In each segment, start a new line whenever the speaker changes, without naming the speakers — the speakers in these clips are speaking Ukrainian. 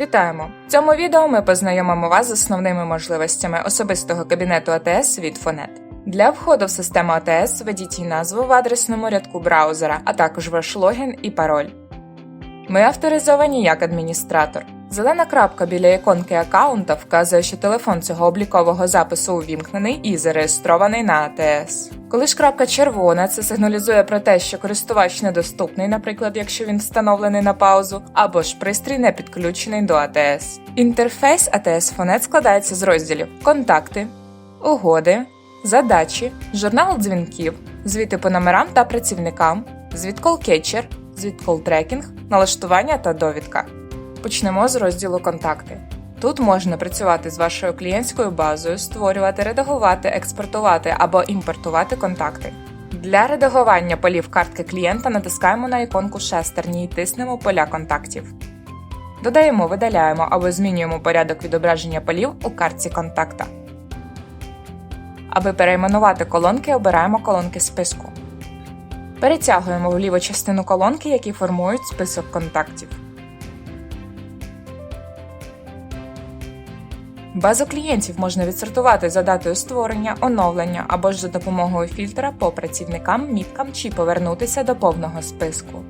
Вітаємо! В цьому відео ми познайомимо вас з основними можливостями особистого кабінету АТС від Фонет. Для входу в систему АТС введіть її назву в адресному рядку браузера, а також ваш логін і пароль. Ми авторизовані як адміністратор. Зелена крапка біля іконки аккаунта вказує, що телефон цього облікового запису увімкнений і зареєстрований на АТС. Коли ж крапка червона, це сигналізує про те, що користувач недоступний, наприклад, якщо він встановлений на паузу, або ж пристрій не підключений до АТС. Інтерфейс АТС Фонет складається з розділів Контакти, Угоди, Задачі, журнал дзвінків, звіти по номерам та працівникам, звіт кетчер, звіт трекінг, налаштування та довідка. Почнемо з розділу Контакти. Тут можна працювати з вашою клієнтською базою, створювати, редагувати, експортувати або імпортувати контакти. Для редагування полів картки клієнта натискаємо на іконку шестерні і тиснемо поля контактів. Додаємо, видаляємо або змінюємо порядок відображення полів у картці контакта. Аби перейменувати колонки, обираємо колонки списку. Перетягуємо в ліву частину колонки, які формують список контактів. Базу клієнтів можна відсортувати за датою створення, оновлення або ж за допомогою фільтра по працівникам, міткам чи повернутися до повного списку.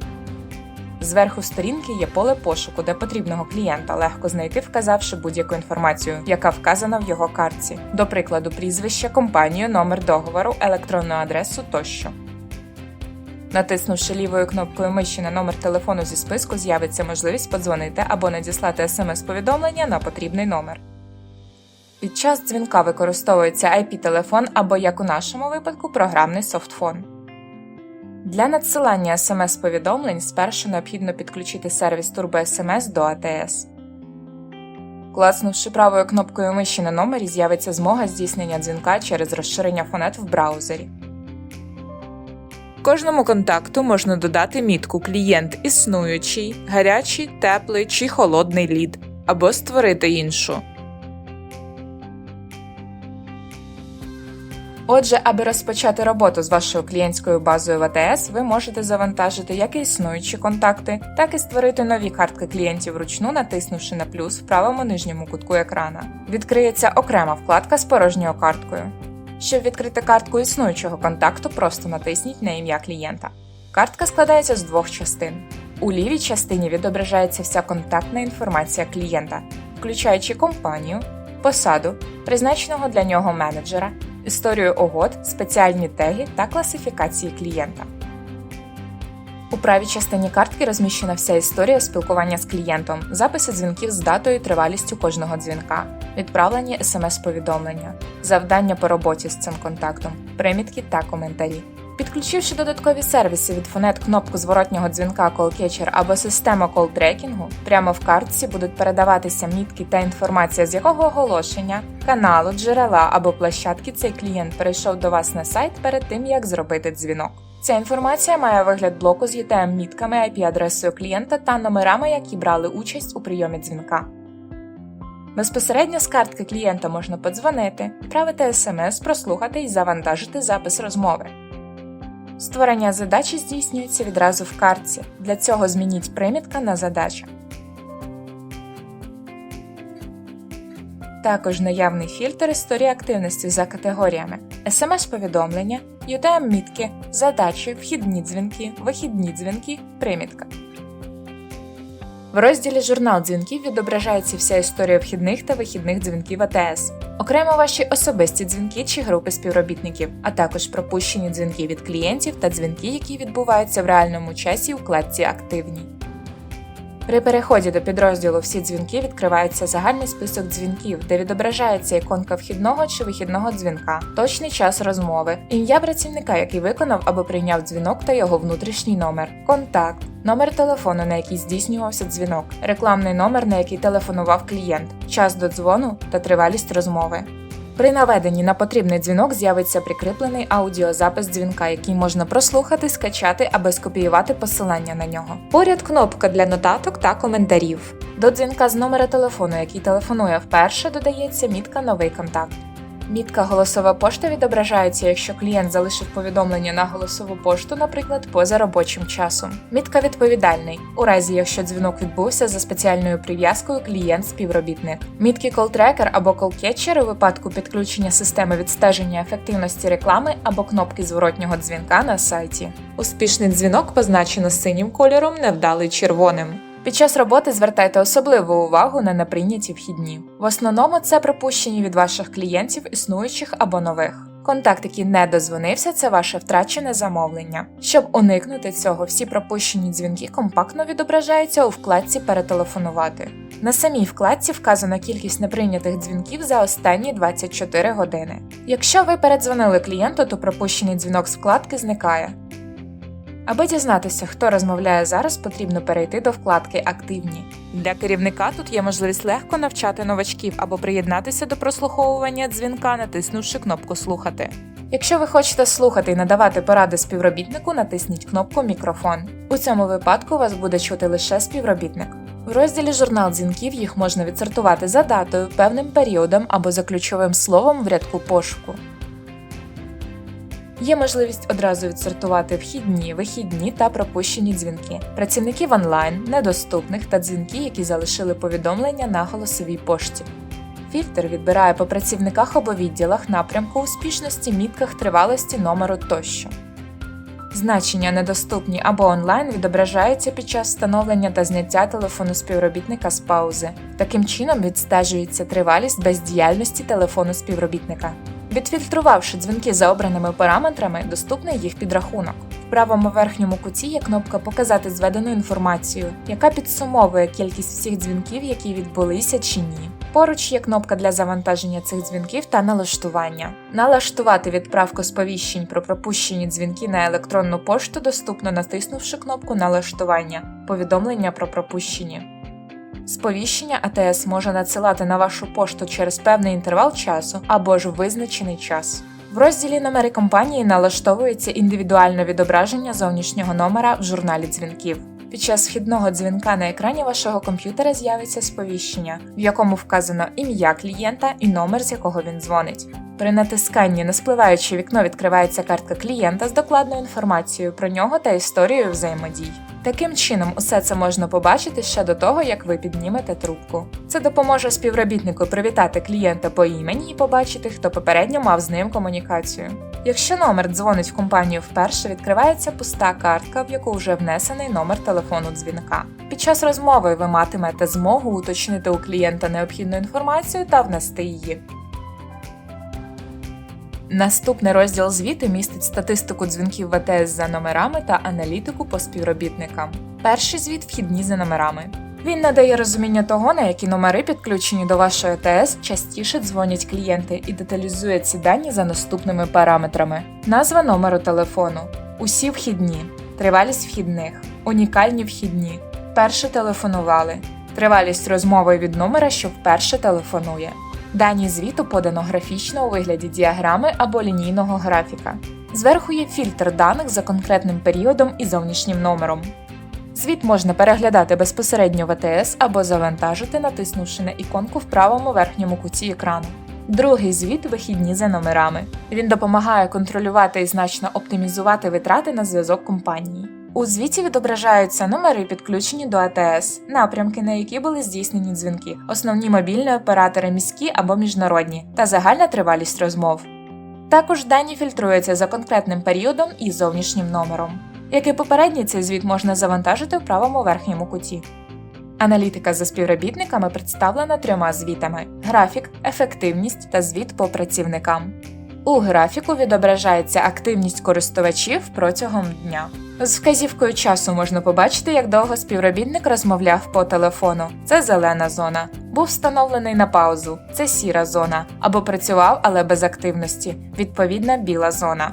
Зверху сторінки є поле пошуку, де потрібного клієнта легко знайти, вказавши будь-яку інформацію, яка вказана в його картці, до прикладу, прізвище, компанію, номер договору, електронну адресу тощо. Натиснувши лівою кнопкою миші на номер телефону зі списку, з'явиться можливість подзвонити або надіслати смс-повідомлення на потрібний номер. Під час дзвінка використовується IP-телефон або, як у нашому випадку, програмний софтфон. Для надсилання смс-повідомлень спершу необхідно підключити сервіс TurboSMS до ATS. Класнувши правою кнопкою миші на номері, з'явиться змога здійснення дзвінка через розширення фонет в браузері. Кожному контакту можна додати мітку клієнт існуючий, гарячий, теплий чи холодний лід, або створити іншу. Отже, аби розпочати роботу з вашою клієнтською базою в АТС, ви можете завантажити як існуючі контакти, так і створити нові картки клієнтів вручну, натиснувши на плюс в правому нижньому кутку екрана. Відкриється окрема вкладка з порожньою карткою. Щоб відкрити картку існуючого контакту, просто натисніть на ім'я клієнта. Картка складається з двох частин. У лівій частині відображається вся контактна інформація клієнта, включаючи компанію, посаду, призначеного для нього менеджера, історію угод, спеціальні теги та класифікації клієнта. У правій частині картки розміщена вся історія спілкування з клієнтом, записи дзвінків з датою і тривалістю кожного дзвінка, відправлені смс-повідомлення, завдання по роботі з цим контактом, примітки та коментарі. Підключивши додаткові сервіси від Фонет кнопку зворотнього дзвінка CallCatcher або систему колл-трекінгу, прямо в картці будуть передаватися мітки та інформація, з якого оголошення, каналу, джерела або площадки цей клієнт перейшов до вас на сайт перед тим, як зробити дзвінок. Ця інформація має вигляд блоку з UTM-мітками, IP-адресою клієнта та номерами, які брали участь у прийомі дзвінка. Безпосередньо з картки клієнта можна подзвонити, відправити смс, прослухати і завантажити запис розмови. Створення задачі здійснюється відразу в картці. Для цього змініть примітка на задача. Також наявний фільтр історії активності за категоріями смс-повідомлення, UTM-мітки, задачі, вхідні дзвінки, вихідні дзвінки, примітка. В розділі Журнал дзвінків відображається вся історія вхідних та вихідних дзвінків АТС, окремо ваші особисті дзвінки чи групи співробітників, а також пропущені дзвінки від клієнтів та дзвінки, які відбуваються в реальному часі у вкладці Активні. При переході до підрозділу всі дзвінки відкривається загальний список дзвінків, де відображається іконка вхідного чи вихідного дзвінка, точний час розмови, ім'я працівника, який виконав або прийняв дзвінок та його внутрішній номер, контакт, номер телефону, на який здійснювався дзвінок, рекламний номер, на який телефонував клієнт, час до дзвону та тривалість розмови. При наведенні на потрібний дзвінок з'явиться прикріплений аудіозапис дзвінка, який можна прослухати, скачати або скопіювати посилання на нього. Поряд кнопка для нотаток та коментарів. До дзвінка з номера телефону, який телефонує вперше, додається мітка Новий контакт. Мітка голосова пошта відображається, якщо клієнт залишив повідомлення на голосову пошту, наприклад, поза робочим часом. Мітка відповідальний, у разі якщо дзвінок відбувся за спеціальною прив'язкою клієнт-співробітник. Мітки колтрекер або колкетчер у випадку підключення системи відстеження ефективності реклами або кнопки зворотнього дзвінка на сайті. Успішний дзвінок позначено синім кольором, невдалий червоним. Під час роботи звертайте особливу увагу на неприйняті вхідні. В основному це припущені від ваших клієнтів, існуючих або нових. Контакт, який не дозвонився, це ваше втрачене замовлення. Щоб уникнути цього, всі пропущені дзвінки компактно відображаються у вкладці Перетелефонувати. На самій вкладці вказана кількість неприйнятих дзвінків за останні 24 години. Якщо ви передзвонили клієнту, то пропущений дзвінок з вкладки зникає. Аби дізнатися, хто розмовляє зараз, потрібно перейти до вкладки Активні. Для керівника тут є можливість легко навчати новачків або приєднатися до прослуховування дзвінка, натиснувши кнопку Слухати. Якщо ви хочете слухати і надавати поради співробітнику, натисніть кнопку Мікрофон. У цьому випадку вас буде чути лише співробітник. В розділі журнал дзвінків їх можна відсортувати за датою, певним періодом або за ключовим словом в рядку пошуку. Є можливість одразу відсортувати вхідні, вихідні та пропущені дзвінки, працівників онлайн, недоступних та дзвінки, які залишили повідомлення на голосовій пошті. Фільтр відбирає по працівниках або відділах напрямку успішності, мітках тривалості номеру тощо. Значення недоступні або онлайн відображаються під час встановлення та зняття телефону співробітника з паузи. Таким чином відстежується тривалість бездіяльності телефону співробітника. Відфільтрувавши дзвінки за обраними параметрами, доступний їх підрахунок. В правому верхньому куті є кнопка Показати зведену інформацію, яка підсумовує кількість всіх дзвінків, які відбулися чи ні. Поруч є кнопка для завантаження цих дзвінків та налаштування. Налаштувати відправку сповіщень про пропущені дзвінки на електронну пошту доступно натиснувши кнопку Налаштування повідомлення про пропущені. Сповіщення АТС може надсилати на вашу пошту через певний інтервал часу або ж визначений час. В розділі номери компанії налаштовується індивідуальне відображення зовнішнього номера в журналі дзвінків. Під час вхідного дзвінка на екрані вашого комп'ютера з'явиться сповіщення, в якому вказано ім'я клієнта і номер, з якого він дзвонить. При натисканні на спливаюче вікно відкривається картка клієнта з докладною інформацією про нього та історією взаємодій. Таким чином, усе це можна побачити ще до того, як ви піднімете трубку. Це допоможе співробітнику привітати клієнта по імені і побачити, хто попередньо мав з ним комунікацію. Якщо номер дзвонить в компанію вперше, відкривається пуста картка, в яку вже внесений номер телефону дзвінка. Під час розмови ви матимете змогу уточнити у клієнта необхідну інформацію та внести її. Наступний розділ звіту містить статистику дзвінків ВТС за номерами та аналітику по співробітникам. Перший звіт вхідні за номерами. Він надає розуміння того, на які номери підключені до вашої АТС частіше дзвонять клієнти і деталізує ці дані за наступними параметрами: назва номеру телефону, усі вхідні, тривалість вхідних, унікальні вхідні, перше телефонували, тривалість розмови від номера, що вперше телефонує. Дані звіту подано графічно у вигляді діаграми або лінійного графіка. Зверху є фільтр даних за конкретним періодом і зовнішнім номером. Звіт можна переглядати безпосередньо в АТС або завантажити, натиснувши на іконку в правому верхньому куті екрану. Другий звіт вихідні за номерами. Він допомагає контролювати і значно оптимізувати витрати на зв'язок компанії. У звіті відображаються номери, підключені до АТС, напрямки, на які були здійснені дзвінки, основні мобільні оператори міські або міжнародні, та загальна тривалість розмов. Також дані фільтруються за конкретним періодом і зовнішнім номером. Як і попередній цей звіт можна завантажити в правому верхньому куті. Аналітика за співробітниками представлена трьома звітами: графік, ефективність та звіт по працівникам. У графіку відображається активність користувачів протягом дня. З вказівкою часу можна побачити, як довго співробітник розмовляв по телефону. Це зелена зона. Був встановлений на паузу. Це сіра зона. Або працював, але без активності. Відповідна біла зона.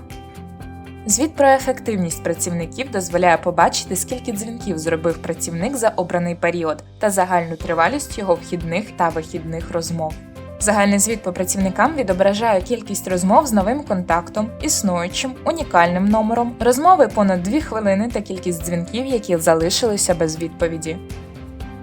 Звіт про ефективність працівників дозволяє побачити, скільки дзвінків зробив працівник за обраний період та загальну тривалість його вхідних та вихідних розмов. Загальний звіт по працівникам відображає кількість розмов з новим контактом, існуючим, унікальним номером, розмови понад 2 хвилини та кількість дзвінків, які залишилися без відповіді.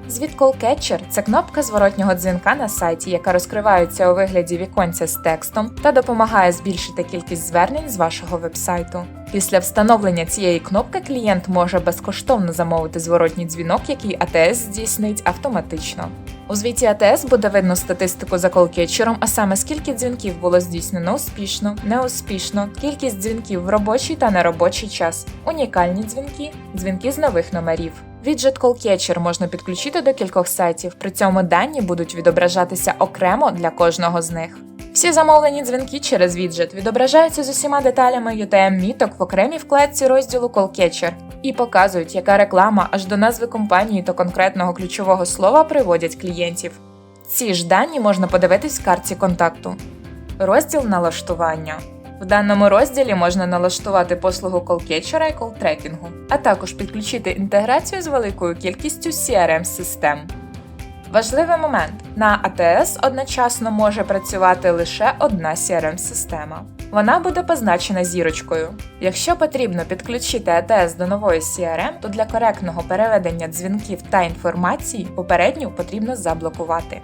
Звідколкетчер це кнопка зворотнього дзвінка на сайті, яка розкривається у вигляді віконця з текстом та допомагає збільшити кількість звернень з вашого вебсайту. Після встановлення цієї кнопки клієнт може безкоштовно замовити зворотній дзвінок, який АТС здійснить автоматично. У звіті АТС буде видно статистику за колкетчером, а саме скільки дзвінків було здійснено успішно, неуспішно, кількість дзвінків в робочий та неробочий час, унікальні дзвінки, дзвінки з нових номерів. Віджит Callcatcher можна підключити до кількох сайтів, при цьому дані будуть відображатися окремо для кожного з них. Всі замовлені дзвінки через віджит відображаються з усіма деталями UTM-міток в окремій вкладці розділу Callcatcher і показують, яка реклама аж до назви компанії та конкретного ключового слова приводять клієнтів. Ці ж дані можна подивитись в картці контакту. Розділ налаштування. В даному розділі можна налаштувати послугу колкетчера і колтрекінгу, а також підключити інтеграцію з великою кількістю CRM-систем. Важливий момент: на ATS одночасно може працювати лише одна CRM-система. Вона буде позначена зірочкою. Якщо потрібно підключити ATS до нової CRM, то для коректного переведення дзвінків та інформації попередню потрібно заблокувати.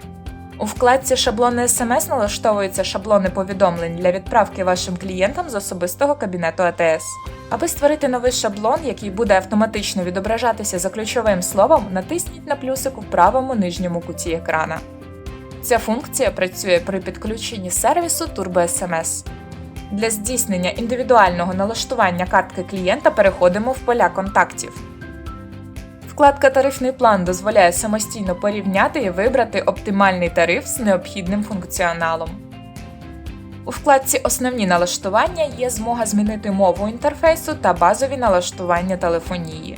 У вкладці Шаблони СМС налаштовуються шаблони повідомлень для відправки вашим клієнтам з особистого кабінету АТС. Аби створити новий шаблон, який буде автоматично відображатися за ключовим словом, натисніть на плюсик у правому нижньому куті екрана. Ця функція працює при підключенні сервісу TurboSMS. Для здійснення індивідуального налаштування картки клієнта переходимо в поля контактів. Вкладка Тарифний план дозволяє самостійно порівняти і вибрати оптимальний тариф з необхідним функціоналом. У вкладці Основні налаштування є змога змінити мову інтерфейсу та базові налаштування телефонії.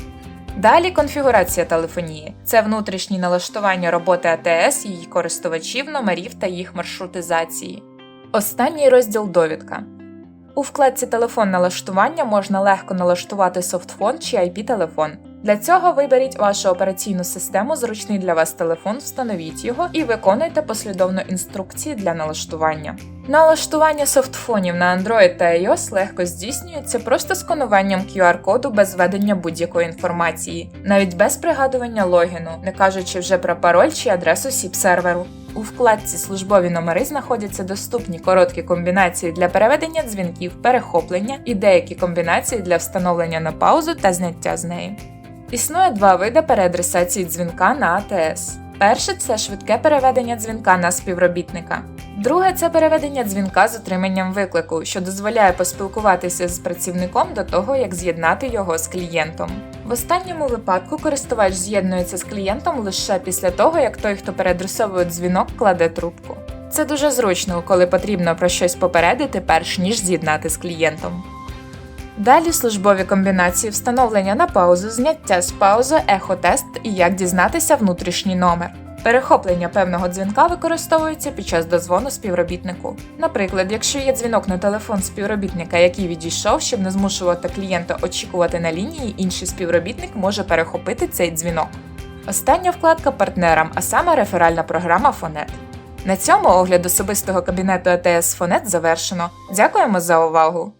Далі конфігурація телефонії це внутрішні налаштування роботи АТС, її користувачів, номерів та їх маршрутизації. Останній розділ довідка. У вкладці Телефон налаштування можна легко налаштувати софтфон чи IP-телефон. Для цього виберіть вашу операційну систему, зручний для вас телефон, встановіть його і виконуйте послідовно інструкції для налаштування. Налаштування софтфонів на Android та iOS легко здійснюється просто скануванням QR-коду без введення будь-якої інформації, навіть без пригадування логіну, не кажучи вже про пароль чи адресу SIP-серверу. У вкладці Службові номери знаходяться доступні короткі комбінації для переведення дзвінків, перехоплення і деякі комбінації для встановлення на паузу та зняття з неї. Існує два види переадресації дзвінка на АТС. Перше це швидке переведення дзвінка на співробітника. Друге це переведення дзвінка з отриманням виклику, що дозволяє поспілкуватися з працівником до того, як з'єднати його з клієнтом. В останньому випадку користувач з'єднується з клієнтом лише після того, як той, хто переадресовує дзвінок, кладе трубку. Це дуже зручно, коли потрібно про щось попередити, перш ніж з'єднати з клієнтом. Далі службові комбінації встановлення на паузу, зняття з паузи, ехотест і як дізнатися внутрішній номер. Перехоплення певного дзвінка використовується під час дозвону співробітнику. Наприклад, якщо є дзвінок на телефон співробітника, який відійшов, щоб не змушувати клієнта очікувати на лінії, інший співробітник може перехопити цей дзвінок. Остання вкладка партнерам, а саме реферальна програма Фонет. На цьому огляд особистого кабінету АТС Фонет завершено. Дякуємо за увагу!